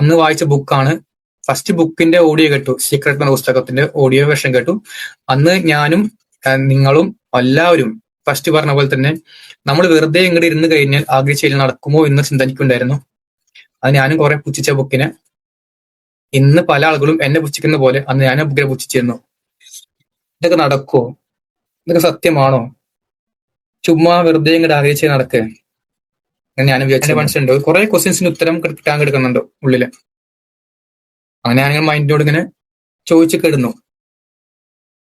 അന്ന് വായിച്ച ബുക്കാണ്. ഫസ്റ്റ് ബുക്കിന്റെ ഓഡിയോ കേട്ടു. സീക്രട്ട് എന്ന പുസ്തകത്തിന്റെ ഓഡിയോ വേർഷൻ കേട്ടു. അന്ന് ഞാനും നിങ്ങളും എല്ലാവരും ഫസ്റ്റ് പറഞ്ഞ പോലെ തന്നെ നമ്മൾ വെറുതെ ഇങ്ങോട്ട് ഇരുന്ന് കഴിഞ്ഞാൽ ആഗ്രഹിച്ചതിൽ നടക്കുമോ എന്ന് ചിന്ത എനിക്കുണ്ടായിരുന്നു അത് ഞാനും കുറെ പുച്ഛിച്ച ബുക്കിനെ. ഇന്ന് പല ആളുകളും എന്നെ പുച്ഛിക്കുന്ന പോലെ അന്ന് ഞാൻ ബുക്കിനെ പുച്ഛിച്ചിരുന്നു. ഇതൊക്കെ നടക്കുമോ ഇതൊക്കെ സത്യമാണോ? ചുമ്മാ വെറുതെ ഇങ്ങോട്ട് ആഗ്രഹിച്ച് നടക്കേ. ഞാൻ വിചാരിച്ചു മനസ്സിലുണ്ട്. കുറെ ക്വസ്റ്റ്യൻസിന് ഉത്തരം കിട്ടാൻ കിടക്കുന്നുണ്ട് ഉള്ളിൽ. അങ്ങനെ ഞാൻ മൈൻഡിനോട് ഇങ്ങനെ ചോദിച്ചു കിടന്നു.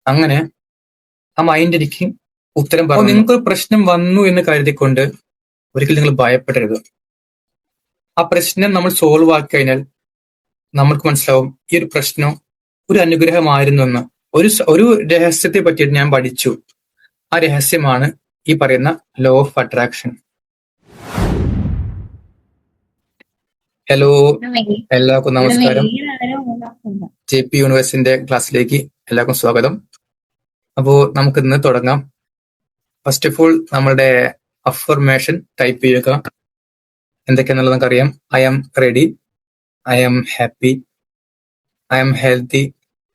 അങ്ങനെ ആ മൈൻഡ് എനിക്ക് ഉത്തരം പറഞ്ഞു. നിങ്ങൾക്ക് ഒരു പ്രശ്നം വന്നു എന്ന് കരുതിക്കൊണ്ട് ഒരിക്കലും നിങ്ങൾ ഭയപ്പെടരുത്. ആ പ്രശ്നം നമ്മൾ സോൾവ് ആക്കി കഴിഞ്ഞാൽ നമ്മൾക്ക് മനസ്സിലാവും ഈ ഒരു പ്രശ്നം ഒരു അനുഗ്രഹമായിരുന്നു എന്ന് ഒരു ഒരു രഹസ്യത്തെ പറ്റിയിട്ട് ഞാൻ പഠിച്ചു. ആ രഹസ്യമാണ് ഈ പറയുന്ന ലോ ഓഫ് അട്രാക്ഷൻ ഹലോ എല്ലാവർക്കും നമസ്കാരം. ജെ പി യൂണിവേഴ്സിന്റെ ക്ലാസ്സിലേക്ക് എല്ലാവർക്കും സ്വാഗതം. അപ്പോ നമുക്ക് ഇന്ന് തുടങ്ങാം. ഫസ്റ്റ് ഓഫ് ഓൾ നമ്മളുടെ അഫർമേഷൻ ടൈപ്പ് ചെയ്യുക. എന്തൊക്കെയാണെന്നുള്ളത് നമുക്കറിയാം. I am ready I am happy I am healthy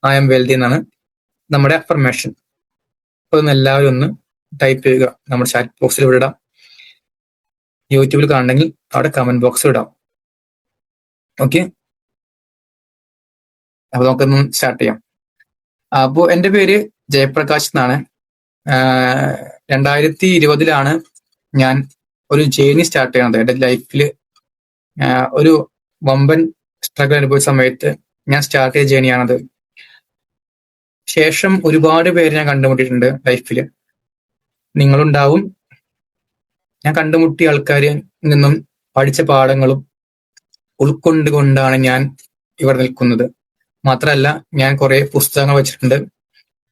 I am wealthy എന്നാണ് നമ്മുടെ അഫർമേഷൻ അപ്പൊ ഒന്ന് എല്ലാവരും ഒന്ന് ടൈപ്പ് ചെയ്യുക. നമ്മുടെ ചാറ്റ് ബോക്സിൽ ഇവിടെ ഇടാം. യൂട്യൂബിൽ കാണണമെങ്കിൽ അവിടെ കമന്റ് ബോക്സിൽ ഇടാം. ഓക്കെ അപ്പൊ നമുക്കൊന്ന് സ്റ്റാർട്ട് ചെയ്യാം. അപ്പോ എന്റെ പേര് ജയപ്രകാശ് എന്നാണ്. രണ്ടായിരത്തി ഇരുപതിലാണ് ഞാൻ ഒരു ജേണി സ്റ്റാർട്ട് ചെയ്യുന്നത് എന്റെ ലൈഫിൽ ഒരു വമ്പൻ സ്ട്രഗിൾ അനുഭവിച്ച സമയത്ത് ഞാൻ സ്റ്റാർട്ട് ചെയ്ത ജേണിയാണത് ശേഷം ഒരുപാട് പേര് ഞാൻ കണ്ടുമുട്ടിയിട്ടുണ്ട് ലൈഫിൽ നിങ്ങളുണ്ടാവും. ഞാൻ കണ്ടുമുട്ടിയ ആൾക്കാരിൽ നിന്നും പഠിച്ച പാഠങ്ങളും ഉൾക്കൊണ്ടുകൊണ്ടാണ് ഞാൻ ഇവിടെ നിൽക്കുന്നത്. മാത്രമല്ല ഞാൻ കുറെ പുസ്തകങ്ങൾ വെച്ചിട്ടുണ്ട്.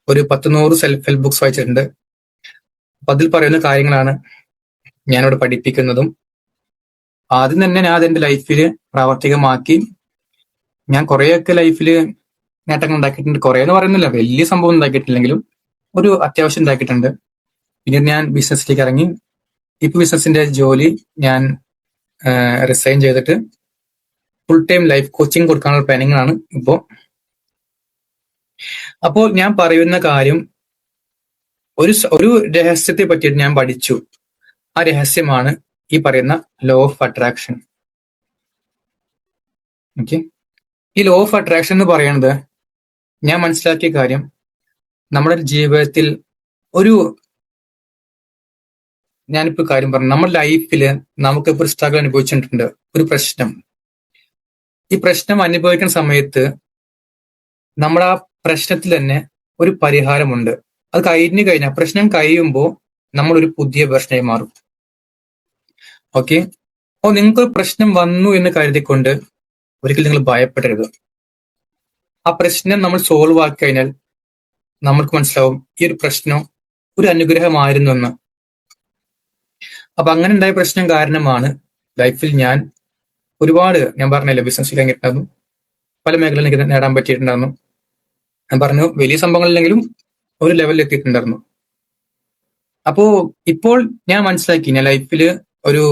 ഒരു പത്ത് നൂറ് സെൽഫ് ഹെൽപ്പ് ബുക്സ് വായിച്ചിട്ടുണ്ട്. അപ്പൊ അതിൽ പറയുന്ന കാര്യങ്ങളാണ് ഞാനിവിടെ പഠിപ്പിക്കുന്നതും. ആദ്യം തന്നെ ഞാൻ അതെന്റെ ലൈഫിൽ പ്രാവർത്തികമാക്കി. ഞാൻ കുറെയൊക്കെ ലൈഫിൽ നേട്ടങ്ങൾ ഉണ്ടാക്കിയിട്ടുണ്ട്. കുറെ എന്ന് പറയുന്നില്ല വലിയ സംഭവം ഉണ്ടാക്കിയിട്ടില്ലെങ്കിലും ഒരു അത്യാവശ്യം ഉണ്ടാക്കിയിട്ടുണ്ട്. പിന്നീട് ഞാൻ ബിസിനസ്സിലേക്ക് ഇറങ്ങി. ഇപ്പൊ ബിസിനസിന്റെ ജോലി ഞാൻ റിസൈൻ ചെയ്തിട്ട് ഫുൾ ടൈം ലൈഫ് കോച്ചിങ് കൊടുക്കാനുള്ള പ്ലാനിങ്ങാണ് ഇപ്പോ. അപ്പോൾ ഞാൻ പറയുന്ന കാര്യം ഒരു ഒരു രഹസ്യത്തെ പറ്റിയിട്ട് ഞാൻ പഠിച്ചു. ആ രഹസ്യമാണ് ഈ പറയുന്ന ലോ ഓഫ് അട്രാക്ഷൻ ഓക്കെ ഈ ലോ ഓഫ് അട്രാക്ഷൻ എന്ന് പറയുന്നത് ഞാൻ മനസ്സിലാക്കിയ കാര്യം നമ്മുടെ ജീവിതത്തിൽ ഒരു ഞാനിപ്പോ കാര്യം പറഞ്ഞു നമ്മുടെ ലൈഫിൽ നമുക്കിപ്പോ ഒരു സ്ട്രഗിൾ അനുഭവിച്ചിട്ടുണ്ട്. ഒരു പ്രശ്നം. ഈ പ്രശ്നം അനുഭവിക്കുന്ന സമയത്ത് നമ്മൾ ആ പ്രശ്നത്തിൽ തന്നെ ഒരു പരിഹാരമുണ്ട്. അത് കഴിഞ്ഞു കഴിഞ്ഞാൽ പ്രശ്നം കഴിയുമ്പോൾ നമ്മൾ ഒരു പുതിയ പ്രശ്നമായി മാറും. ഓക്കെ അപ്പോൾ നിങ്ങൾക്ക് പ്രശ്നം വന്നു എന്ന് കരുതിക്കൊണ്ട് ഒരിക്കൽ നിങ്ങൾ ഭയപ്പെടരുത്. ആ പ്രശ്നം നമ്മൾ സോൾവ് ആക്കി കഴിഞ്ഞാൽ നമ്മൾക്ക് മനസ്സിലാവും ഈ ഒരു പ്രശ്നം ഒരു അനുഗ്രഹമായിരുന്നു എന്ന്. അപ്പൊ അങ്ങനെ ഉണ്ടായ പ്രശ്നം കാരണമാണ് ലൈഫിൽ ഞാൻ ഒരുപാട് ഞാൻ പറഞ്ഞല്ലോ ബിസിനസ് കഴിഞ്ഞിട്ടുണ്ടായിരുന്നു പല മേഖലയിൽ എനിക്ക് നേടാൻ പറ്റിയിട്ടുണ്ടായിരുന്നു. ഞാൻ പറഞ്ഞു വലിയ സംഭവങ്ങളില്ലെങ്കിലും ഒരു ലെവലിൽ എത്തിയിട്ടുണ്ടായിരുന്നു. അപ്പോ ഇപ്പോൾ ഞാൻ മനസ്സിലാക്കി ഞാൻ ലൈഫിൽ ഒരു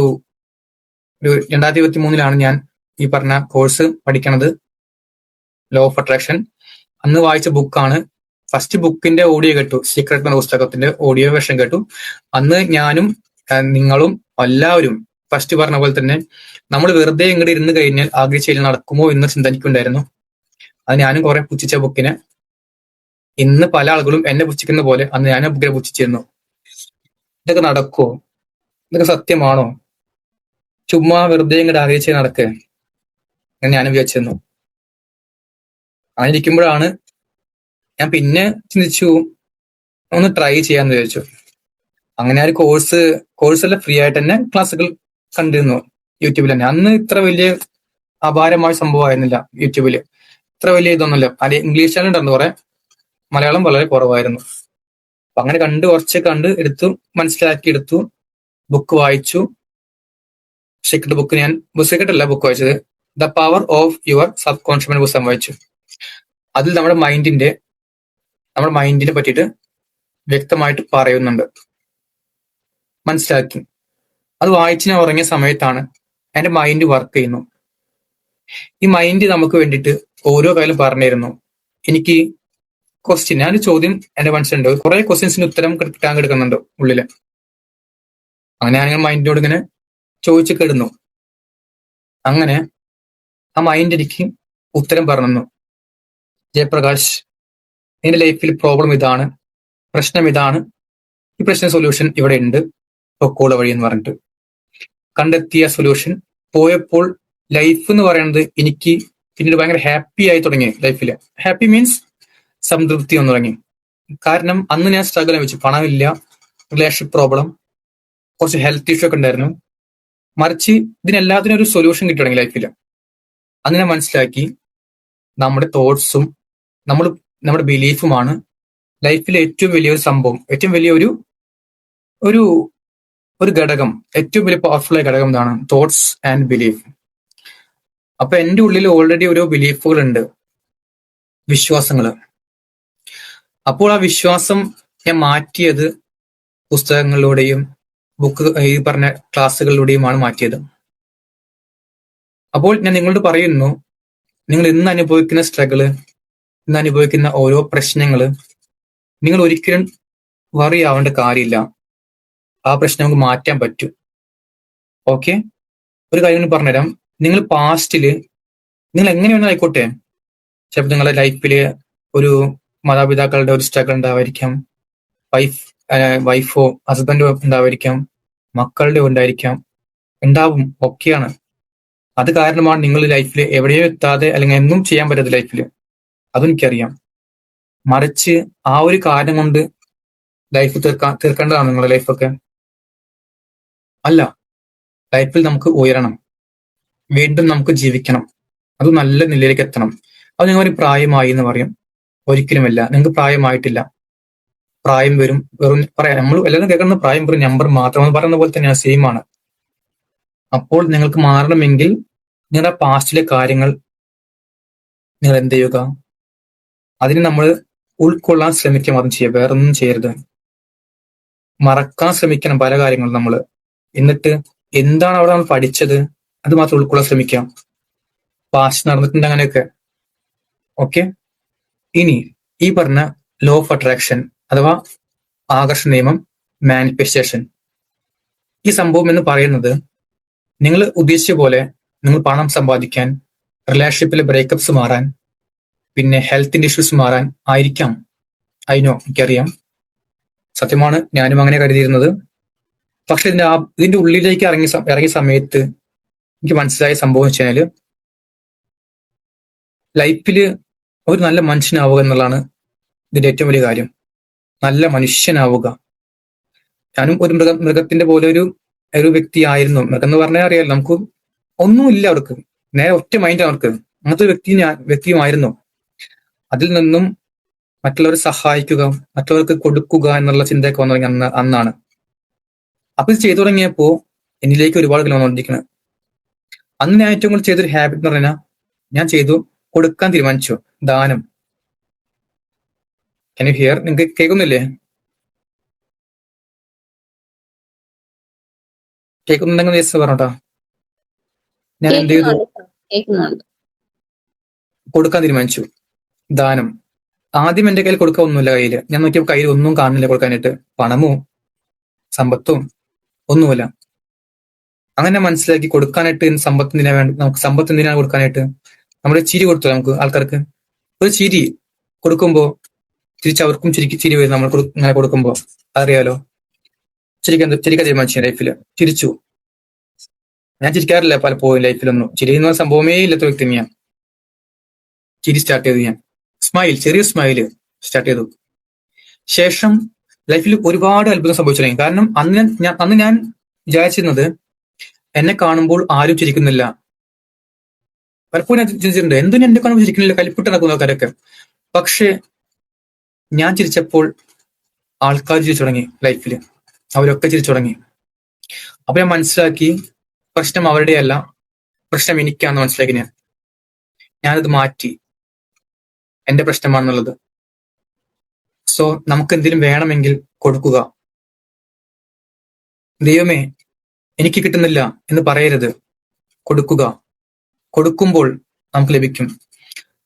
ഒരു രണ്ടായിരത്തി ഇരുപത്തി മൂന്നിലാണ് ഞാൻ ഈ പറഞ്ഞ കോഴ്സ് പഠിക്കണത്. ലോ ഓഫ് അട്രാക്ഷൻ അന്ന് വായിച്ച ബുക്കാണ് ഫസ്റ്റ് ബുക്കിന്റെ ഓഡിയോ കേട്ടു. സീക്രട്ട് എന്ന പുസ്തകത്തിന്റെ ഓഡിയോ വേഷം കേട്ടു. അന്ന് ഞാനും നിങ്ങളും എല്ലാവരും ഫസ്റ്റ് പറഞ്ഞ പോലെ തന്നെ നമ്മൾ വെറുതെ ഇങ്ങോട്ട് ഇരുന്ന് കഴിഞ്ഞാൽ ആഗ്രഹിച്ചതിൽ നടക്കുമോ എന്ന ചിന്ത എനിക്കുണ്ടായിരുന്നു അത് ഞാനും കുറെ പുച്ഛിച്ച ബുക്കിനെ ഇന്ന് പല ആളുകളും എന്നെ പുച്ഛിക്കുന്ന പോലെ അന്ന് ഞാൻ ബുക്കിനെ പുച്ഛിച്ചിരുന്നു. ഇതൊക്കെ നടക്കുമോ ഇതൊക്കെ സത്യമാണോ? ചുമ്മാ വെറുതെ ഇങ്ങോട്ട് ആഗ്രഹിച്ച് നടക്കേ. എന്ന് ഞാൻ വിചാരിച്ചിരുന്നു. അങ്ങനെ ഇരിക്കുമ്പോഴാണ് ഞാൻ പിന്നെ ചിന്തിച്ചു ഒന്ന് ട്രൈ ചെയ്യാന്ന് വിചാരിച്ചു. അങ്ങനെ ആ ഒരു കോഴ്സ് കോഴ്സെല്ലാം ഫ്രീ ആയിട്ട് തന്നെ ക്ലാസ്സുകൾ കണ്ടിരുന്നു യൂട്യൂബിൽ തന്നെ. അന്ന് ഇത്ര വലിയ അപാരമായ സംഭവമായിരുന്നില്ല യൂട്യൂബിൽ ഇത്ര വലിയ ഇതൊന്നുമില്ല. അത് ഇംഗ്ലീഷ് ചാനൽ ഉണ്ടായിരുന്നു കുറെ മലയാളം വളരെ കുറവായിരുന്നു. അപ്പൊ അങ്ങനെ കണ്ട് കുറച്ച് കണ്ട് എടുത്തു മനസ്സിലാക്കി എടുത്തു ബുക്ക് വായിച്ചു. സീക്രട്ട് ബുക്ക് ഞാൻ സീക്രട്ട് അല്ല ബുക്ക് വായിച്ചത്. The power of your subconscious പുസ്തകം വായിച്ചു. അതിൽ നമ്മുടെ മൈൻഡിന്റെ നമ്മുടെ മൈൻഡിനെ പറ്റിയിട്ട് വ്യക്തമായിട്ട് പറയുന്നുണ്ട്. മനസ്സിലാക്കി. അത് വായിച്ച് ഞാൻ ഉറങ്ങിയ സമയത്താണ് എന്റെ മൈൻഡ് വർക്ക് ചെയ്യുന്നു. ഈ മൈൻഡ് നമുക്ക് വേണ്ടിയിട്ട് ഓരോ കാര്യം പറഞ്ഞിരുന്നു. എനിക്ക് ക്വസ്റ്റ്യൻ ഞാനൊരു ചോദ്യം എന്റെ മനസ്സിലുണ്ട്. കുറെ ക്വസ്റ്റ്യൻസിന് ഉത്തരം കിട്ടാൻ കിടക്കുന്നുണ്ട് ഉള്ളിൽ. അങ്ങനെ ഞാൻ മൈൻഡിനോട് ഇങ്ങനെ ചോദിച്ചു കിടുന്നു. അങ്ങനെ ആ മൈൻഡ് എനിക്ക് ഉത്തരം പറഞ്ഞു ജയപ്രകാശ് നിന്റെ ലൈഫിൽ പ്രോബ്ലം ഇതാണ് പ്രശ്നം ഇതാണ് ഈ പ്രശ്ന സൊല്യൂഷൻ ഇവിടെ ഉണ്ട് പൊക്കോള വഴി എന്ന് പറഞ്ഞിട്ട്. കണ്ടെത്തിയ സൊല്യൂഷൻ പോയപ്പോൾ ലൈഫ് എന്ന് പറയുന്നത് എനിക്ക് പിന്നീട് ഭയങ്കര ഹാപ്പി ആയി തുടങ്ങി ലൈഫിൽ ഹാപ്പി മീൻസ് സംതൃപ്തി എന്ന് തുടങ്ങി. കാരണം അന്ന് ഞാൻ സ്ട്രഗിൾ വെച്ചു. പണമില്ല റിലേഷൻഷിപ്പ് പ്രോബ്ലം കുറച്ച് ഹെൽത്ത് ഇഷ്യൂ ഒക്കെ ഉണ്ടായിരുന്നു. മറിച്ച് ഇതിനെല്ലാത്തിനും ഒരു സൊല്യൂഷൻ കിട്ടി തുടങ്ങി ലൈഫിൽ അന്ന് ഞാൻ മനസ്സിലാക്കി നമ്മുടെ തോട്ട്സും നമ്മൾ നമ്മുടെ ബിലീഫുമാണ് ലൈഫിലെ ഏറ്റവും വലിയൊരു സംഭവം ഏറ്റവും വലിയൊരു ഒരു ഒരു ഘടകം ഏറ്റവും വലിയ പവർഫുൾ ആയ ഘടകം എന്താണ് തോട്ട്സ് ആൻഡ് ബിലീഫ് അപ്പൊ എന്റെ ഉള്ളിൽ ഓൾറെഡി ഓരോ ബിലീഫുകൾ ഉണ്ട് വിശ്വാസങ്ങൾ അപ്പോൾ ആ വിശ്വാസം ഞാൻ മാറ്റിയത് പുസ്തകങ്ങളിലൂടെയും ബുക്ക് ഈ പറഞ്ഞ ക്ലാസ്സുകളിലൂടെയുമാണ് മാറ്റിയത്. അപ്പോൾ ഞാൻ നിങ്ങളോട് പറയുന്നു നിങ്ങൾ ഇന്ന് അനുഭവിക്കുന്ന സ്ട്രഗിൾ ഇന്ന് അനുഭവിക്കുന്ന ഓരോ പ്രശ്നങ്ങൾ നിങ്ങൾ ഒരിക്കലും വറി ആവേണ്ട കാര്യമില്ല. ആ പ്രശ്നം നമുക്ക് മാറ്റാൻ പറ്റും. ഓക്കെ ഒരു കാര്യം കൂടി പറഞ്ഞുതരാം. നിങ്ങൾ പാസ്റ്റിൽ നിങ്ങൾ എങ്ങനെ വേണമെങ്കിലും ആയിക്കോട്ടെ. ചിലപ്പോൾ നിങ്ങളുടെ ലൈഫിൽ ഒരു മാതാപിതാക്കളുടെ ഒരു സ്ട്രഗിൾ ഉണ്ടാവായിരിക്കാം വൈഫ് വൈഫോ ഹസ്ബൻഡോ ഉണ്ടാവായിരിക്കാം മക്കളുടെ ഉണ്ടായിരിക്കാം. ഉണ്ടാവും. ഒക്കെയാണ് അത് കാരണമാണ് നിങ്ങൾ ലൈഫിൽ എവിടെയോ എത്താതെ അല്ലെങ്കിൽ എന്നും ചെയ്യാൻ പറ്റാത്ത ലൈഫിൽ അതും എനിക്കറിയാം. മറിച്ച് ആ ഒരു കാരണം കൊണ്ട് ലൈഫ് തീർക്കാൻ തീർക്കേണ്ടതാണ് നിങ്ങളുടെ ലൈഫൊക്കെ അല്ല ലൈഫിൽ നമുക്ക് ഉയരണം. വീണ്ടും നമുക്ക് ജീവിക്കണം. അത് നല്ല നിലയിലേക്ക് എത്തണം. അത് നിങ്ങൾ പ്രായമായി എന്ന് പറയും. ഒരിക്കലുമല്ല. നിങ്ങൾക്ക് പ്രായമായിട്ടില്ല. പ്രായം വരും. വെറും പറയാം. നമ്മൾ എല്ലാവരും കേൾക്കുന്ന പ്രായം വെറും നമ്പർ മാത്രം. പറയുന്ന പോലെ തന്നെയാണ് സെയിം ആണ്. അപ്പോൾ നിങ്ങൾക്ക് മാറണമെങ്കിൽ നിങ്ങളുടെ പാസ്റ്റിലെ കാര്യങ്ങൾ നിങ്ങൾ എന്ത് ചെയ്യുക? അതിന് നമ്മൾ ഉൾക്കൊള്ളാൻ ശ്രമിക്കുക അതും ചെയ്യുക. വേറൊന്നും ചെയ്യരുത്. മറക്കാൻ ശ്രമിക്കണം പല കാര്യങ്ങളും നമ്മൾ. എന്നിട്ട് എന്താണ് അവിടെ നമ്മൾ പഠിച്ചത്? അത് മാത്രം ഉൾക്കൊള്ളാൻ ശ്രമിക്കാം. പാസ്റ്റ് നടന്നിട്ടുണ്ട് അങ്ങനെയൊക്കെ. ഓക്കെ ഇനി ഈ പറഞ്ഞ ലോ ഓഫ് അട്രാക്ഷൻ അഥവാ ആകർഷണ നിയമം മാനിഫെസ്റ്റേഷൻ ഈ സംഭവം എന്ന് പറയുന്നത് നിങ്ങൾ ഉദ്ദേശിച്ച പോലെ നിങ്ങൾ പണം സമ്പാദിക്കാൻ റിലേഷൻഷിപ്പിലെ ബ്രേക്കപ്സ് മാറാൻ പിന്നെ ഹെൽത്തിന്റെ ഇഷ്യൂസ് മാറാൻ ആയിരിക്കാം. അതിനോ എനിക്കറിയാം. സത്യമാണ് ഞാനും അങ്ങനെ കരുതിയിരുന്നത്. പക്ഷെ ഇതിന്റെ ആ ഇതിന്റെ ഉള്ളിലേക്ക് ഇറങ്ങി ഇറങ്ങിയ സമയത്ത് എനിക്ക് മനസ്സിലായ സംഭവം വെച്ച് ലൈഫിൽ ഒരു നല്ല മനുഷ്യനാവുക എന്നുള്ളതാണ് ഇതിന്റെ ഏറ്റവും വലിയ കാര്യം. നല്ല മനുഷ്യനാവുക. ഞാനും ഒരു മൃഗ മൃഗത്തിന്റെ പോലെ ഒരു ഒരു വ്യക്തിയായിരുന്നു മൃഗം എന്ന് പറഞ്ഞാൽ അറിയാലോ നമുക്ക് ഒന്നുമില്ല അവർക്ക്. നേരെ ഒറ്റ മൈൻഡ് അവർക്ക്. അങ്ങനത്തെ വ്യക്തി ഞാൻ വ്യക്തിയുമായിരുന്നു. അതിൽ നിന്നും മറ്റുള്ളവരെ സഹായിക്കുക മറ്റുള്ളവർക്ക് കൊടുക്കുക എന്നുള്ള ചിന്തയൊക്കെ വന്നു തുടങ്ങി അന്ന് അന്നാണ്. അപ്പൊ ഇത് ചെയ്തു തുടങ്ങിയപ്പോ എന്നിലേക്ക് ഒരുപാട് കാലം വന്നുകൊണ്ടിരിക്കുന്നത് അന്ന് ഞാൻ ഏറ്റവും കൂടുതൽ ചെയ്തൊരു ഹാബിറ്റ് എന്ന് പറഞ്ഞാൽ ഞാൻ ചെയ്തു കൊടുക്കാൻ തീരുമാനിച്ചു. ദാനം. കൻ യു ഹിയർ നിങ്ങൾക്ക് കേൾക്കുന്നില്ലേ? കേൾക്കുന്നുണ്ടെങ്കിൽ യെസ് പറഞ്ഞോട്ടാ. ഞാൻ എന്ത് ചെയ്തു? കൊടുക്കാൻ തീരുമാനിച്ചു. ദാനം. ആദ്യം എന്റെ കയ്യിൽ കൊടുക്കാൻ ഒന്നുമില്ല കയ്യിൽ ഞാൻ നോക്കിയപ്പോൾ കയ്യിൽ ഒന്നും കാണുന്നില്ല കൊടുക്കാനായിട്ട്. പണമോ? സമ്പത്തും? ഒന്നുമില്ല. അങ്ങനെ മനസ്സിലാക്കി കൊടുക്കാനായിട്ട് സമ്പത്ത് എന്തിനാ വേണ്ട? നമുക്ക് സമ്പത്ത് എന്തിനാണ് കൊടുക്കാനായിട്ട്? നമ്മുടെ ചിരി കൊടുത്തു നമുക്ക് ആൾക്കാർക്ക്? ഒരു ചിരി കൊടുക്കുമ്പോൾ തിരിച്ച് അവർക്കും ചിരിക്ക് ചിരി വരും നമ്മൾ ഇങ്ങനെ കൊടുക്കുമ്പോ. അറിയാലോ ചിരിക്കാൻ ചിരിക്കാൻ തീരുമാനിച്ചു ലൈഫിൽ ചിരിച്ചു. ഞാൻ ചിരിക്കാറില്ല പലപ്പോഴും ലൈഫിലൊന്നും ചിരി എന്ന് സംഭവമേ ഇല്ലാത്ത വ്യക്തി ഞാൻ ചിരി സ്റ്റാർട്ട് ചെയ്തു ഞാൻ. സ്മൈൽ ചെറിയ സ്മൈൽ സ്റ്റാർട്ട് ചെയ്തു. ശേഷം ലൈഫിൽ ഒരുപാട് അത്ഭുതം സംഭവിച്ചു തുടങ്ങി കാരണം അന്ന് ഞാൻ- അന്ന് ഞാൻ വിചാരിച്ചിരുന്നത് എന്നെ കാണുമ്പോൾ ആരും ചിരിക്കുന്നില്ല. പലപ്പോഴും ഞാൻ ചിന്തിച്ചിട്ടുണ്ട് എന്തും എന്നെ കാണുമ്പോൾ ചിരിക്കുന്നില്ല? കലിപ്പിട്ട് നടക്കുന്ന ആൾക്കാരൊക്കെ. പക്ഷെ ഞാൻ ചിരിച്ചപ്പോൾ ആൾക്കാർ ചിരിച്ചു തുടങ്ങി ലൈഫിൽ അവരൊക്കെ ചിരിച്ചു തുടങ്ങി. അപ്പൊ ഞാൻ മനസ്സിലാക്കി പ്രശ്നം അവരുടെയല്ല. പ്രശ്നം എനിക്കാന്ന് മനസ്സിലാക്കി ഞാൻ. ഞാനത് മാറ്റി. എന്റെ പ്രശ്നമാണെന്നുള്ളത്. സോ നമുക്ക് എന്തെങ്കിലും വേണമെങ്കിൽ കൊടുക്കുക. ദൈവമേ എനിക്ക് കിട്ടുന്നില്ല എന്ന് പറയരുത്. കൊടുക്കുക. കൊടുക്കുമ്പോൾ നമുക്ക് ലഭിക്കും.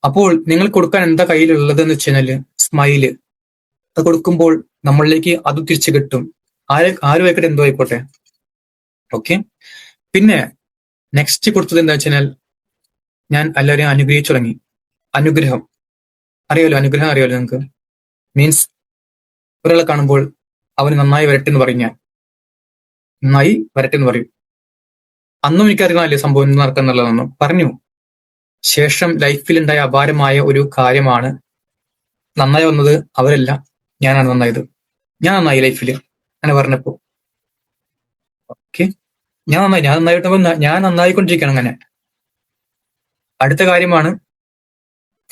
അപ്പോൾ നിങ്ങൾ കൊടുക്കാൻ എന്താ കയ്യിലുള്ളത് എന്ന് വെച്ച് കഴിഞ്ഞാൽ സ്മൈൽ അത് കൊടുക്കുമ്പോൾ നമ്മളിലേക്ക് അത് തിരിച്ചു കിട്ടും. ആര് ആരും ആയിക്കോട്ടെ എന്തോ ആയിക്കോട്ടെ. ഓക്കെ പിന്നെ നെക്സ്റ്റ് കൊടുത്തത് എന്താ വെച്ചാൽ ഞാൻ എല്ലാവരെയും അനുഗ്രഹിച്ചു തുടങ്ങി. അനുഗ്രഹം. അറിയാലോ അനുഗ്രഹം അറിയാലോ നിങ്ങൾക്ക്? മീൻസ് ഒരാളെ കാണുമ്പോൾ അവന് നന്നായി വരട്ടെ എന്ന് പറയും ഞാൻ. നന്നായി വരട്ടെ എന്ന് പറയും. അന്നും എനിക്കറിയാമല്ലേ സംഭവം നടക്കുന്നുള്ളതൊന്നും പറഞ്ഞു. ശേഷം ലൈഫിൽ ഉണ്ടായ അപാരമായ ഒരു കാര്യമാണ് നന്നായി വന്നത് അവരല്ല ഞാനാണ് നന്നായത്. ഞാൻ നന്നായി ലൈഫിൽ അങ്ങനെ പറഞ്ഞപ്പോ. ഓക്കെ ഞാൻ നന്നായി ഞാൻ നന്നായിട്ട് ഞാൻ നന്നായിക്കൊണ്ടിരിക്കണം അങ്ങനെ. അടുത്ത കാര്യമാണ്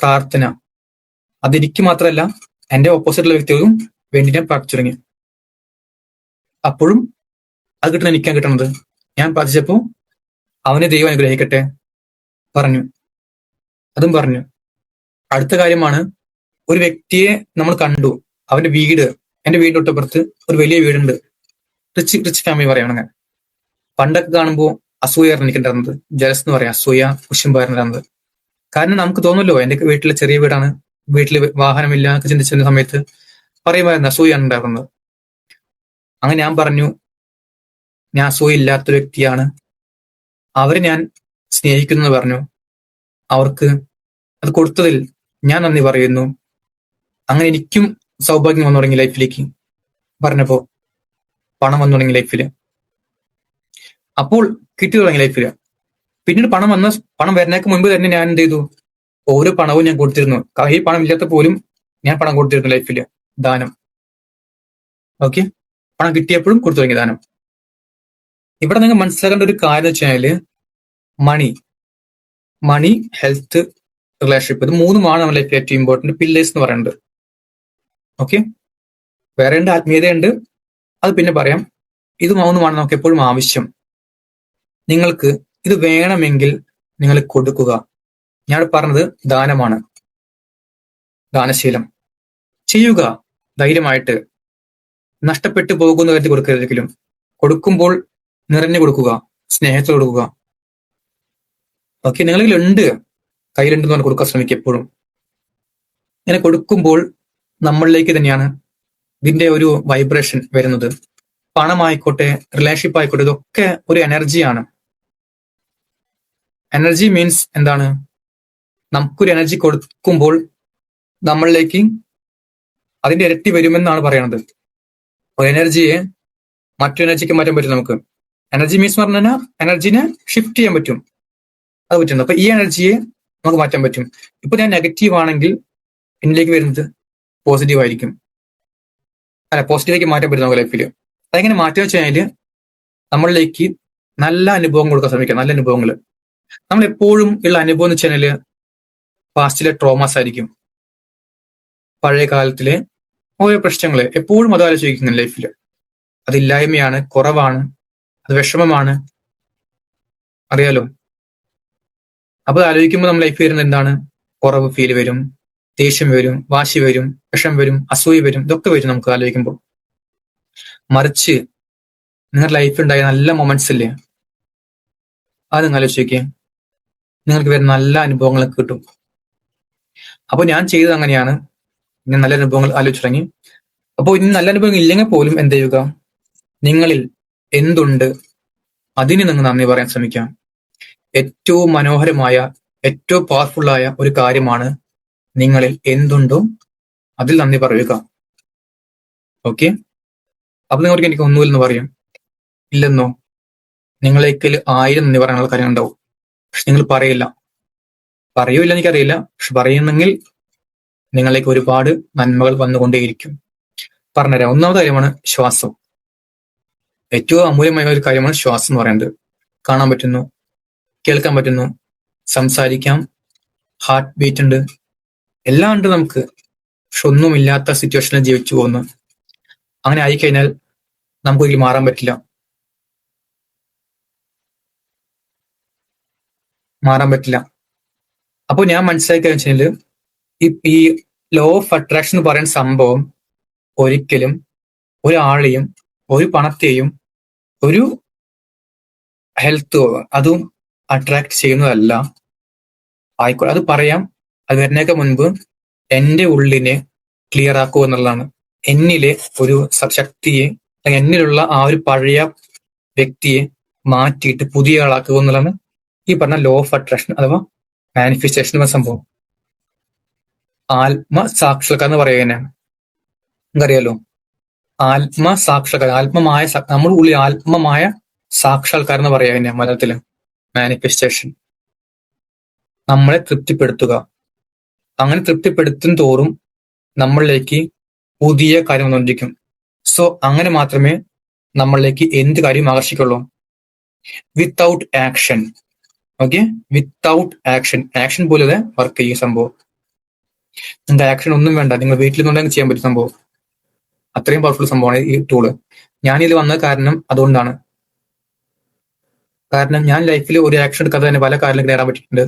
പ്രാർത്ഥന. അതെനിക്ക് മാത്രമല്ല എന്റെ ഓപ്പോസിറ്റുള്ള വ്യക്തികൾക്കും വേണ്ടി ഞാൻ പ്രാർത്ഥിച്ചു തുടങ്ങി. അപ്പോഴും അത് കിട്ടുന്ന എനിക്കാൻ കിട്ടുന്നത് ഞാൻ പ്രാർത്ഥിച്ചപ്പോ അവനെ ദൈവം അനുഗ്രഹിക്കട്ടെ പറഞ്ഞു. അതും പറഞ്ഞു. അടുത്ത കാര്യമാണ് ഒരു വ്യക്തിയെ നമ്മൾ കണ്ടു. അവന്റെ വീട് എന്റെ വീടിന്റെ തൊട്ടപ്പുറത്ത് ഒരു വലിയ വീടുണ്ട്. റിച്ച് റിച്ച് ഫാമിലി പറയുകയാണെങ്കിൽ പണ്ടൊക്കെ കാണുമ്പോൾ അസൂയായിരുന്നു എനിക്കുണ്ടായിരുന്നത്. ജലസ് എന്ന് പറയാം അസൂയ കുശുമ്പായിരുന്നത് കാരണം നമുക്ക് തോന്നുമല്ലോ എന്റെ വീട്ടിലെ ചെറിയ വീടാണ്. വീട്ടിൽ വാഹനമില്ല എന്നൊക്കെ ചിന്തിച്ചിരുന്ന സമയത്ത് പറയുമായിരുന്നു അസൂയാണ് ഉണ്ടായിരുന്നത്. അങ്ങനെ ഞാൻ പറഞ്ഞു ഞാൻ അസൂയ ഇല്ലാത്തൊരു വ്യക്തിയാണ്. അവരെ ഞാൻ സ്നേഹിക്കുന്നു പറഞ്ഞു. അവർക്ക് അത് കൊടുത്തതിൽ ഞാൻ നന്ദി പറയുന്നു. അങ്ങനെ എനിക്കും സൗഭാഗ്യം വന്നു തുടങ്ങി ലൈഫിലേക്ക് പറഞ്ഞപ്പോ. പണം വന്നു തുടങ്ങി ലൈഫിൽ. അപ്പോൾ കിട്ടി തുടങ്ങി ലൈഫിൽ. പിന്നീട് പണം വന്ന പണം വരുന്നേക്ക് മുൻപ് തന്നെ ഞാൻ എന്ത് ചെയ്തു? ഓരോ പണവും ഞാൻ കൊടുത്തിരുന്നു. കയ്യിൽ പണം ഇല്ലാത്ത പോലും ഞാൻ പണം കൊടുത്തിരുന്നു ലൈഫിൽ ദാനം. ഓക്കെ പണം കിട്ടിയപ്പോഴും കൊടുത്തു തുടങ്ങി ദാനം. ഇവിടെ നിങ്ങൾ മനസ്സിലാക്കേണ്ട ഒരു കാര്യം വെച്ചാൽ മണി മണി ഹെൽത്ത് റിലേഷൻഷിപ്പ് ഇത് മൂന്നുമാണ് നമ്മുടെ ലൈഫിൽ ഏറ്റവും ഇമ്പോർട്ടന്റ് പില്ലേഴ്സ് എന്ന് പറയുന്നത്. ഓക്കെ വേറെ ഉണ്ട് ആത്മീയതയുണ്ട്. അത് പിന്നെ പറയാം. ഇത് മൂന്നുമാണ് നമുക്ക് എപ്പോഴും ആവശ്യം. നിങ്ങൾക്ക് ഇത് വേണമെങ്കിൽ നിങ്ങൾ കൊടുക്കുക. ഞാൻ പറഞ്ഞത് ദാനമാണ്. ദാനശീലം. ചെയ്യുക ധൈര്യമായിട്ട്. നഷ്ടപ്പെട്ടു പോകുന്ന കരുതി കൊടുക്കരുതെങ്കിലും കൊടുക്കുമ്പോൾ നിറഞ്ഞു കൊടുക്കുക സ്നേഹത്തിൽ കൊടുക്കുക. ഓക്കെ നിങ്ങളിൽ ഉണ്ട് കയ്യിലുണ്ടെന്ന് പറഞ്ഞ് കൊടുക്കാൻ ശ്രമിക്കുക എപ്പോഴും. ഇങ്ങനെ കൊടുക്കുമ്പോൾ നമ്മളിലേക്ക് തന്നെയാണ് ഇതിന്റെ ഒരു വൈബ്രേഷൻ വരുന്നത്. പണമായിക്കോട്ടെ റിലേഷൻഷിപ്പ് ആയിക്കോട്ടെ ഇതൊക്കെ ഒരു എനർജിയാണ് എനർജി മീൻസ് എന്താണ്? നമുക്കൊരു എനർജി കൊടുക്കുമ്പോൾ നമ്മളിലേക്ക് അതിന്റെ ഇരട്ടി വരുമെന്നാണ് പറയുന്നത് ഒരു എനർജിയെ മറ്റു എനർജിക്ക് മാറ്റാൻ പറ്റും നമുക്ക്. എനർജി മീൻസ് പറഞ്ഞു കഴിഞ്ഞാൽ എനർജിനെ ഷിഫ്റ്റ് ചെയ്യാൻ പറ്റും. അത് പറ്റുന്നത് അപ്പൊ ഈ എനർജിയെ നമുക്ക് മാറ്റാൻ പറ്റും. ഇപ്പൊ ഞാൻ നെഗറ്റീവ് ആണെങ്കിൽ എന്നിലേക്ക് വരുന്നത് പോസിറ്റീവ് ആയിരിക്കും. അല്ല പോസിറ്റീവിലേക്ക് മാറ്റാൻ പറ്റും നമുക്ക് ലൈഫിൽ അതെങ്ങനെ മാറ്റുക വെച്ച് കഴിഞ്ഞാൽ നമ്മളിലേക്ക് നല്ല അനുഭവം കൊടുക്കാൻ ശ്രമിക്കാം. നല്ല അനുഭവങ്ങൾ. നമ്മൾ എപ്പോഴും ഉള്ള അനുഭവം എന്ന് വെച്ച് പാസ്റ്റിലെ ട്രോമാസ് ആയിരിക്കും. പഴയ കാലത്തിലെ ഓരോ പ്രശ്നങ്ങൾ എപ്പോഴും അത് ആലോചിക്കുന്നു ലൈഫിൽ അതില്ലായ്മയാണ് കുറവാണ് അത് വിഷമമാണ്. അറിയാലോ? അപ്പൊ ആലോചിക്കുമ്പോൾ നമ്മൾ ലൈഫ് വരുന്നത് എന്താണ്? കുറവ് ഫീൽ വരും ദേഷ്യം വരും വാശി വരും വിഷം വരും അസൂയ വരും ഇതൊക്കെ വരും നമുക്ക് ആലോചിക്കുമ്പോൾ മറിച്ച് നിങ്ങളുടെ ലൈഫിൽ ഉണ്ടായ നല്ല മൊമെന്റ്സ് ഇല്ലേ? അത് നിങ്ങൾ ആലോചിക്കുക നിങ്ങൾക്ക് വരുന്ന നല്ല അനുഭവങ്ങളൊക്കെ കിട്ടും. അപ്പൊ ഞാൻ ചെയ്തത് അങ്ങനെയാണ്. ഞാൻ നല്ല അനുഭവങ്ങൾ ആലോചിച്ചു തുടങ്ങി. അപ്പോൾ ഇനി നല്ല അനുഭവങ്ങൾ ഇല്ലെങ്കിൽ പോലും എന്ത് ചെയ്യുക? നിങ്ങളിൽ എന്തുണ്ട്? അതിന് നിങ്ങൾ നന്ദി പറയാൻ ശ്രമിക്കാം. ഏറ്റവും മനോഹരമായ ഏറ്റവും പവർഫുൾ ആയ ഒരു കാര്യമാണ് നിങ്ങളിൽ എന്തുണ്ടോ അതിൽ നന്ദി പറയുക. ഓക്കെ അപ്പൊ നിങ്ങൾക്ക് എനിക്ക് ഒന്നുമില്ലെന്ന് പറയാം. ഇല്ലെന്നോ? നിങ്ങളേക്കൽ ആയിരം നന്ദി പറയാനുള്ള കാര്യം ഉണ്ടാവും പക്ഷെ നിങ്ങൾ പറയില്ല. പറയൂല്ല എനിക്കറിയില്ല പക്ഷെ പറയുന്നെങ്കിൽ നിങ്ങളിലേക്ക് ഒരുപാട് നന്മകൾ വന്നുകൊണ്ടേയിരിക്കും. പറഞ്ഞുതരാം. ഒന്നാമത്തെ കാര്യമാണ് ശ്വാസം. ഏറ്റവും അമൂല്യമായ ഒരു കാര്യമാണ് ശ്വാസം എന്ന് പറയുന്നത്. കാണാൻ പറ്റുന്നു കേൾക്കാൻ പറ്റുന്നു സംസാരിക്കാം ഹാർട്ട് ബീറ്റ് ഉണ്ട്. എല്ലാം ഉണ്ട് നമുക്ക്. പക്ഷെ ഒന്നുമില്ലാത്ത സിറ്റുവേഷനിൽ ജീവിച്ചു പോകുന്നു. അങ്ങനെ ആയിക്കഴിഞ്ഞാൽ നമുക്ക് ഒരിക്കലും മാറാൻ പറ്റില്ല. മാറാൻ പറ്റില്ല. അപ്പോൾ ഞാൻ മനസ്സിലാക്കിയ വെച്ചാൽ ഈ ലോ ഓഫ് അട്രാക്ഷൻ എന്ന് പറയുന്ന സംഭവം ഒരിക്കലും ഒരാളെയും ഒരു പണത്തെയും ഒരു ഹെൽത്ത് അതും അട്രാക്ട് ചെയ്യുന്നതല്ല. ആയിക്കോട്ടെ അത് പറയാം. അത് വരുന്നേക്ക് മുൻപ് എന്റെ ഉള്ളിനെ ക്ലിയർ ആക്കുക എന്നുള്ളതാണ്. എന്നിലെ ഒരു ശക്തിയെ എന്നിലുള്ള ആ ഒരു പഴയ വ്യക്തിയെ മാറ്റിയിട്ട് പുതിയ ആളാക്കുക എന്നുള്ളതാണ് ഈ പറഞ്ഞ ലോ ഓഫ് അട്രാക്ഷൻ അഥവാ മാനിഫെസ്റ്റേഷൻ എന്ന സംഭവം. ആത്മ സാക്ഷക എന്ന് പറയുക തന്നെയാണ് നമുക്കറിയാലോ ആത്മ സാക്ഷക ആത്മമായ നമ്മൾ ഉള്ളിൽ ആത്മമായ സാക്ഷാത്കാരം എന്ന് പറയുക തന്നെയാണ് മലയാളത്തിൽ. മാനിഫെസ്റ്റേഷൻ നമ്മളെ തൃപ്തിപ്പെടുത്തുക. അങ്ങനെ തൃപ്തിപ്പെടുത്തും തോറും നമ്മളിലേക്ക് പുതിയ കാര്യം വന്നുകൊണ്ടിരിക്കും. സോ അങ്ങനെ മാത്രമേ നമ്മളിലേക്ക് എന്ത് കാര്യം ആകർഷിക്കുള്ളൂ. Without action okay without action action പോലെ വർക്ക് ചെയ്യും സംഭവം. നിങ്ങൾക്ക് ആക്ഷൻ ഒന്നും വേണ്ട. നിങ്ങൾ വീട്ടിൽ നിന്നുണ്ടെങ്കിൽ ചെയ്യാൻ പറ്റും സംഭവം. അത്രയും പവർഫുൾ സംഭവമാണ് ഈ ടൂൾ ഞാനിത് വന്ന കാരണം അതുകൊണ്ടാണ്. കാരണം ഞാൻ ലൈഫിൽ ഒരു ആക്ഷൻ എടുക്കാതെ തന്നെ പല കാര്യങ്ങളും നേടാൻ പറ്റിയിട്ടുണ്ട്.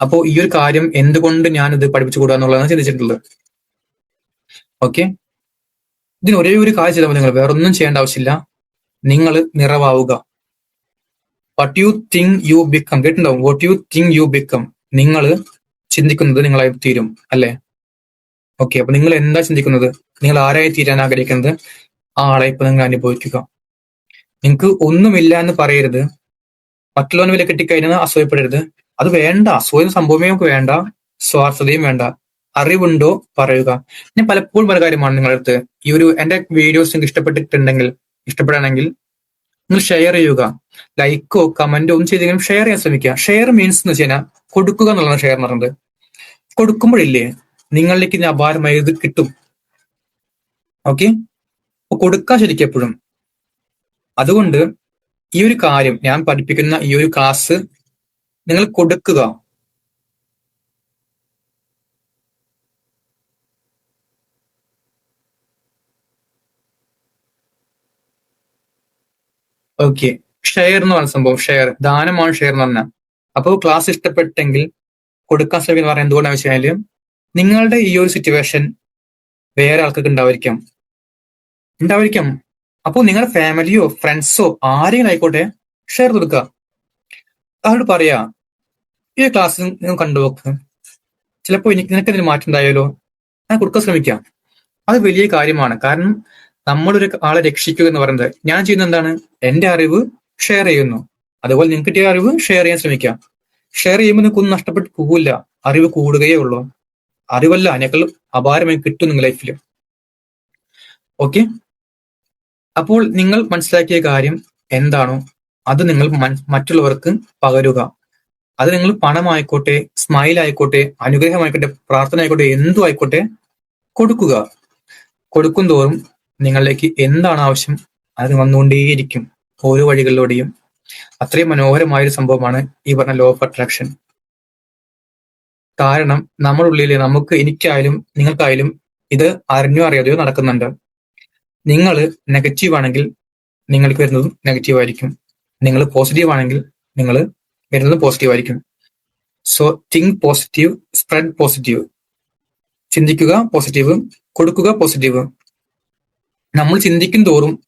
അപ്പോൾ ഈ ഒരു കാര്യം എന്തുകൊണ്ട് ഞാൻ ഇത് പഠിപ്പിച്ചു കൂടുക എന്നുള്ളതാണ് ചിന്തിച്ചിട്ടുള്ളത്. ഓക്കെ ഇതിന് ഒരേ ഒരു കാര്യം ചെയ്താൽ നിങ്ങൾ. വേറൊന്നും ചെയ്യേണ്ട ആവശ്യമില്ല. നിങ്ങൾ നിറവാവുക. What you think you become കേട്ടിട്ടുണ്ടാവും what you think you become നിങ്ങൾ ചിന്തിക്കുന്നത് നിങ്ങളായി തീരും അല്ലേ? ഓക്കെ അപ്പൊ നിങ്ങൾ എന്താ ചിന്തിക്കുന്നത്? നിങ്ങൾ ആരായി തീരാൻ ആഗ്രഹിക്കുന്നത്? ആ ആളെ ഇപ്പൊ നിങ്ങൾ അനുഭവിക്കുക. നിങ്ങൾക്ക് ഒന്നുമില്ല എന്ന് പറയരുത്. മറ്റുള്ളവന് വില കിട്ടിക്കഴിഞ്ഞാൽ അസൂയപ്പെടരുത്. അത് വേണ്ട. അസൂയം സംഭവമേ നമുക്ക് വേണ്ട. സ്വാർത്ഥതയും വേണ്ട. അറിവുണ്ടോ? പറയുക. ഞാൻ പലപ്പോഴും പല കാര്യമാണ് നിങ്ങളുടെ അടുത്ത്. ഈ ഒരു എന്റെ വീഡിയോസ് നിങ്ങൾക്ക് ഇഷ്ടപ്പെട്ടിട്ടുണ്ടെങ്കിൽ ഇഷ്ടപ്പെടുകയാണെങ്കിൽ നിങ്ങൾ ഷെയർ ചെയ്യുക. ലൈക്കോ കമന്റോ ഒന്നും ചെയ്തെങ്കിലും ഷെയർ ചെയ്യാൻ ശ്രമിക്കുക. ഷെയർ മീൻസ് എന്ന് വെച്ച് കഴിഞ്ഞാൽ കൊടുക്കുക എന്നുള്ളതാണ് ഷെയർ എന്ന് പറയുന്നത്. കൊടുക്കുമ്പോഴില്ലേ നിങ്ങളിലേക്ക് ഇതിന് അപാരമായി ഇത് കിട്ടും. ഓക്കെ കൊടുക്കുക ശരിക്കും എപ്പോഴും. അതുകൊണ്ട് ഈ ഒരു കാര്യം ഞാൻ പഠിപ്പിക്കുന്ന ഈ ഒരു ക്ലാസ് നിങ്ങൾ കൊടുക്കുക. ഓക്കെ ഷെയർ എന്ന് പറഞ്ഞ സംഭവം ഷെയർ ദാനമാണ് ഷെയർ എന്ന് പറഞ്ഞാൽ അപ്പോൾ ക്ലാസ് ഇഷ്ടപ്പെട്ടെങ്കിൽ കൊടുക്കാൻ ശ്രമിക്കുന്ന പറയാൻ എന്തുകൊണ്ടാണ് വെച്ച് കഴിഞ്ഞാൽ നിങ്ങളുടെ ഈ ഒരു സിറ്റുവേഷൻ വേറെ ആൾക്കൊക്കെ ഉണ്ടാവായിരിക്കാം. ഉണ്ടാവായിരിക്കാം. അപ്പോൾ നിങ്ങളുടെ ഫാമിലിയോ ഫ്രണ്ട്സോ ആരെങ്കിലും ആയിക്കോട്ടെ ഷെയർ കൊടുക്കുക. അവരോട് പറയാ ഈ ക്ലാസ് നിങ്ങൾ കണ്ടുപോക്ക് ചിലപ്പോൾ എനിക്ക് നിനക്ക് എന്തെങ്കിലും മാറ്റം ഉണ്ടായാലോ? ഞാൻ കൊടുക്കാൻ ശ്രമിക്കാം. അത് വലിയ കാര്യമാണ്. കാരണം നമ്മളൊരു ആളെ രക്ഷിക്കുക എന്ന് പറയുന്നത് ഞാൻ ചെയ്യുന്ന എന്താണ്? എന്റെ അറിവ് ഷെയർ ചെയ്യുന്നു. അതുപോലെ നിങ്ങൾക്ക് കിട്ടിയ അറിവ് ഷെയർ ചെയ്യാൻ ശ്രമിക്കാം. ഷെയർ ചെയ്യുമ്പോൾ നിങ്ങൾക്ക് ഒന്നും നഷ്ടപ്പെട്ട് പോകില്ല അറിവ് കൂടുകയേ ഉള്ളൂ. അറിവല്ല അതിനേക്കാൾ അപാരമായി കിട്ടും നിങ്ങൾ ലൈഫിൽ ഓക്കെ അപ്പോൾ നിങ്ങൾ മനസ്സിലാക്കിയ കാര്യം എന്താണോ അത് നിങ്ങൾ മറ്റുള്ളവർക്ക് പകരുക. അത് നിങ്ങൾ പണമായിക്കോട്ടെ സ്മൈൽ ആയിക്കോട്ടെ അനുഗ്രഹമായിക്കോട്ടെ പ്രാർത്ഥന ആയിക്കോട്ടെ എന്തു ആയിക്കോട്ടെ കൊടുക്കുക. കൊടുക്കും തോറും നിങ്ങളിലേക്ക് എന്താണ് ആവശ്യം? അത് വന്നുകൊണ്ടേയിരിക്കും. ഓരോ വഴികളിലൂടെയും അത്രയും മനോഹരമായ ഒരു സംഭവമാണ് ഈ പറഞ്ഞ ലോ ഓഫ് അട്രാക്ഷൻ കാരണം നമ്മുടെ ഉള്ളിൽ നമുക്ക് എനിക്കായാലും നിങ്ങൾക്കായാലും ഇത് അറിഞ്ഞോ അറിയാതെയോ നടക്കുന്നുണ്ട്. നിങ്ങൾ നെഗറ്റീവ് ആണെങ്കിൽ നിങ്ങൾക്ക് വരുന്നതും നെഗറ്റീവ് ആയിരിക്കും. നിങ്ങൾ പോസിറ്റീവ് ആണെങ്കിൽ നിങ്ങൾ വരുന്നതും പോസിറ്റീവ് ആയിരിക്കും. So think positive spread positive ചിന്തിക്കുക പോസിറ്റീവ് കൊടുക്കുക പോസിറ്റീവ് നമ്മൾ ചിന്തിക്കും തോറും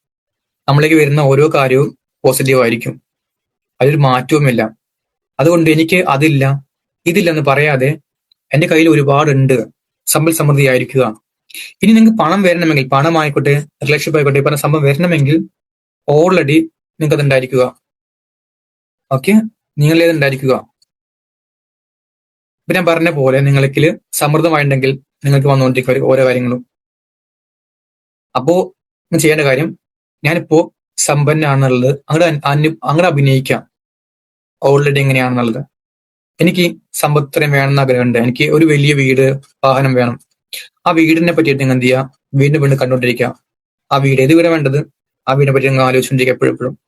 നമ്മളിലേക്ക് വരുന്ന ഓരോ കാര്യവും പോസിറ്റീവ് ആയിരിക്കും. അതിൽ മാറ്റവുമില്ല. അതുകൊണ്ട് എനിക്ക് അതില്ല. ഇതില്ലെന്ന് പറയാതെ എന്റെ കയ്യിൽ ഒരുപാടുണ്ട്. സമ്പൽ സമൃദ്ധി ആയിരിക്കുക. ഇനി നിങ്ങൾക്ക് പണം വരണമെങ്കിൽ പണമായിക്കോട്ടെ റിലേഷൻഷിപ്പ് ആയിക്കോട്ടെ പറഞ്ഞ സംഭവം വരണമെങ്കിൽ ഓൾറെഡി നിങ്ങൾക്ക് അതുണ്ടായിരിക്കുക. ഓക്കെ നിങ്ങളേത് ഉണ്ടായിരിക്കുക? ഇപ്പൊ ഞാൻ പറഞ്ഞ പോലെ നിങ്ങൾക്ക് സമൃദ്ധമായിട്ടുണ്ടെങ്കിൽ നിങ്ങൾക്ക് വന്നുകൊണ്ടിരിക്കും ഓരോ കാര്യങ്ങളും. അപ്പോ ചെയ്യേണ്ട കാര്യം ഞാനിപ്പോ സമ്പന്നാണെന്നുള്ളത് അങ്ങോട്ട് അന്യ അങ്ങനെ അഭിനയിക്കാം. ഓൾറെഡി എങ്ങനെയാണെന്നുള്ളത്. എനിക്ക് സമ്പത്രയും വേണമെന്ന് ആഗ്രഹമുണ്ട്. എനിക്ക് ഒരു വലിയ വീട് വാഹനം വേണം. ആ വീടിനെ പറ്റിയിട്ട് നിങ്ങൾ എന്ത് ചെയ്യുക വീണ്ടും വീണ്ടും കണ്ടുകൊണ്ടിരിക്കുക. ആ വീട് ഏത് വരെ വേണ്ടത്? ആ വീടിനെ പറ്റി നിങ്ങൾ ആലോചിച്ചുകൊണ്ടിരിക്കുക എപ്പോഴും എപ്പോഴും.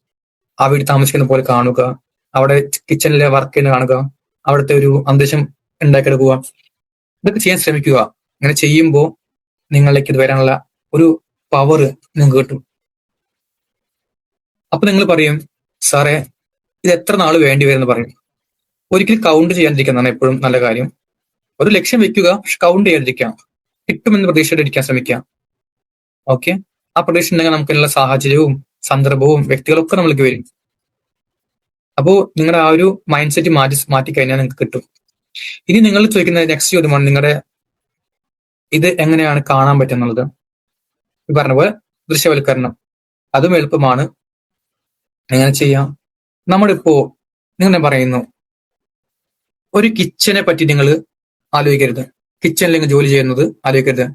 ആ വീട് താമസിക്കുന്ന പോലെ കാണുക. അവിടെ കിച്ചണിലെ വർക്ക് ചെയ്യുന്ന കാണുക. അവിടുത്തെ ഒരു അന്തരീക്ഷം ഉണ്ടാക്കിയെടുക്കുക. ഇതൊക്കെ ചെയ്യാൻ ശ്രമിക്കുക. അങ്ങനെ ചെയ്യുമ്പോൾ നിങ്ങളിലേക്ക് ഇത് വരാനുള്ള ഒരു പവർ നിങ്ങൾക്ക് കിട്ടും. അപ്പൊ നിങ്ങൾ പറയും സാറേ ഇത് എത്ര നാൾ വേണ്ടി വരും? എന്ന് പറയും. ഒരിക്കലും കൗണ്ട് ചെയ്യാതിരിക്കുന്നതാണ് എപ്പോഴും നല്ല കാര്യം. ഒരു ലക്ഷ്യം വെക്കുക പക്ഷെ കൗണ്ട് ചെയ്യാതിരിക്കാം കിട്ടുമെന്ന് പ്രതീക്ഷയോടെ ഇരിക്കാൻ ശ്രമിക്കാം ഓക്കെ ആ പ്രതീക്ഷ ഉണ്ടെങ്കിൽ നമുക്ക് എല്ലാ സാഹചര്യവും സന്ദർഭവും വ്യക്തികളൊക്കെ നമ്മൾക്ക് വരും. അപ്പോ നിങ്ങളുടെ ആ ഒരു മൈൻഡ് സെറ്റ് മാറ്റി കഴിഞ്ഞാൽ നിങ്ങൾക്ക് കിട്ടും. ഇനി നിങ്ങൾ ചോദിക്കുന്ന നെക്സ്റ്റ് ചോദ്യമാണ് നിങ്ങളുടെ ഇത് എങ്ങനെയാണ് കാണാൻ പറ്റുന്നുള്ളത് പറഞ്ഞ പോലെ ദൃശ്യവൽക്കരണം. അതും എളുപ്പമാണ്. എങ്ങനെ ചെയ്യാം? നമ്മളിപ്പോ ഞാൻ പറയുന്നു ഒരു കിച്ചനെ പറ്റി നിങ്ങൾ ആലോചിക്കരുത്. കിച്ചണിൽ നിങ്ങൾ ജോലി ചെയ്യുന്നത് ആലോചിക്കരുത്.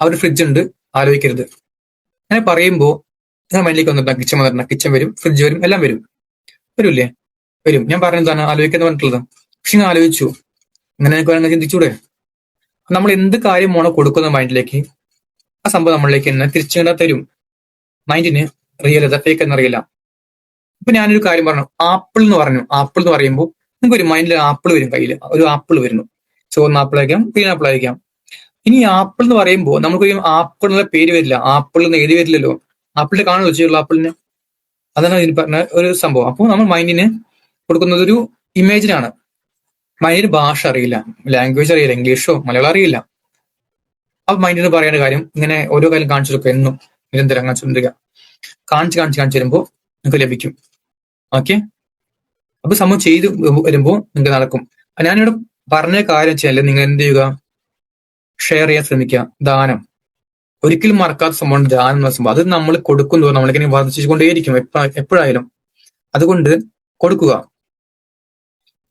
ഒരു ഫ്രിഡ്ജ് ഉണ്ട് ആലോചിക്കരുത്. അങ്ങനെ പറയുമ്പോൾ ഞാൻ മൈൻഡിലേക്ക് വന്നിട്ടാ കിച്ചൺ വന്നിട്ടുണ്ട്. കിച്ചൺ വരും ഫ്രിഡ്ജ് വരും എല്ലാം വരും. വരൂല്ലേ? വരും. ഞാൻ പറഞ്ഞതാണ് ആലോചിക്കുന്നത് പറഞ്ഞിട്ടുള്ളത്. പക്ഷെ ഞാൻ ആലോചിച്ചു. ഇങ്ങനെ എനിക്ക് ചിന്തിച്ചൂടെ? നമ്മൾ എന്ത് കാര്യമാണോ കൊടുക്കുന്ന മൈൻഡിലേക്ക് ആ സംഭവം നമ്മളിലേക്ക് തന്നെ തിരിച്ചു തരും. മൈൻഡിന് റിയൽ അതാ ഫേക്ക് എന്നറിയില്ല. ഇപ്പൊ ഞാനൊരു കാര്യം പറഞ്ഞു. ആപ്പിൾ എന്ന് പറഞ്ഞു. ആപ്പിൾ എന്ന് പറയുമ്പോൾ നിങ്ങൾക്ക് ഒരു മൈൻഡിൽ ആപ്പിൾ വരും കയ്യിൽ ഒരു ആപ്പിൾ വരുന്നു. ചുവന്ന ആപ്പിൾ ആയിരിക്കാം ഗ്രീൻ ആപ്പിൾ ആയിരിക്കാം ഇനി ആപ്പിൾ എന്ന് പറയുമ്പോൾ നമുക്കൊരു ആപ്പിൾ എന്നുള്ള പേര് വരില്ല. ആപ്പിൾ എന്ന് എഴുതി വരില്ലല്ലോ. ആപ്പിളിന്റെ കാണുമല്ലോ ചെയ്യുള്ളൂ ആപ്പിളിന്? അതാണ് ഇതിന് പറഞ്ഞ ഒരു സംഭവം. അപ്പോൾ നമ്മൾ മൈൻഡിന് കൊടുക്കുന്നത് ഒരു ഇമേജിനാണ് മൈൻഡിന് ഭാഷ അറിയില്ല. ലാംഗ്വേജ് അറിയില്ല. ഇംഗ്ലീഷോ മലയാളം അറിയില്ല. അപ്പൊ മൈൻഡിന് പറയേണ്ട കാര്യം ഇങ്ങനെ ഓരോ കാര്യം കാണിച്ചു കൊടുക്കുക എന്നും നിരന്തരം കാണിച്ചു കാണിച്ച് കാണിച്ച് കാണിച്ചു വരുമ്പോൾ നിങ്ങൾക്ക് ലഭിക്കും. ഓക്കെ അപ്പൊ സംഭവം ചെയ്തു വരുമ്പോൾ നിങ്ങൾക്ക് നടക്കും. ഞാനിവിടെ പറഞ്ഞ കാര്യം വെച്ചാൽ നിങ്ങൾ എന്ത് ചെയ്യുക? ഷെയർ ചെയ്യാൻ ശ്രമിക്കുക. ദാനം. ഒരിക്കലും മറക്കാത്ത സംഭവം ദാനം എന്ന് സംഭവം. അത് നമ്മൾ കൊടുക്കുന്നു നമ്മളിങ്ങനെ വർദ്ധിച്ചുകൊണ്ടേയിരിക്കും. എപ്പ എപ്പോഴായാലും. അതുകൊണ്ട് കൊടുക്കുക.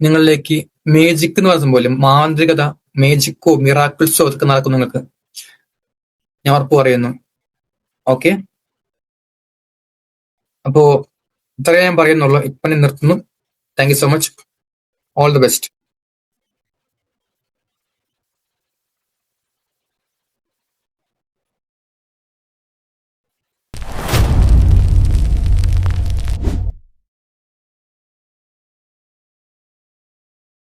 നിങ്ങളിലേക്ക് മേജിക് എന്ന് പറയുന്ന മാന്ത്രികത മേജിക്കോ മിറാക്കിൾസോ അതൊക്കെ നടക്കും നിങ്ങൾക്ക്. ഞാൻ ഉറപ്പ് പറയുന്നു. ഓക്കെ അപ്പോ ഇത്രയും ഞാൻ പറയുന്നുള്ളൂ. ഇപ്പം നിർത്തുന്നു. Thank you so much all the best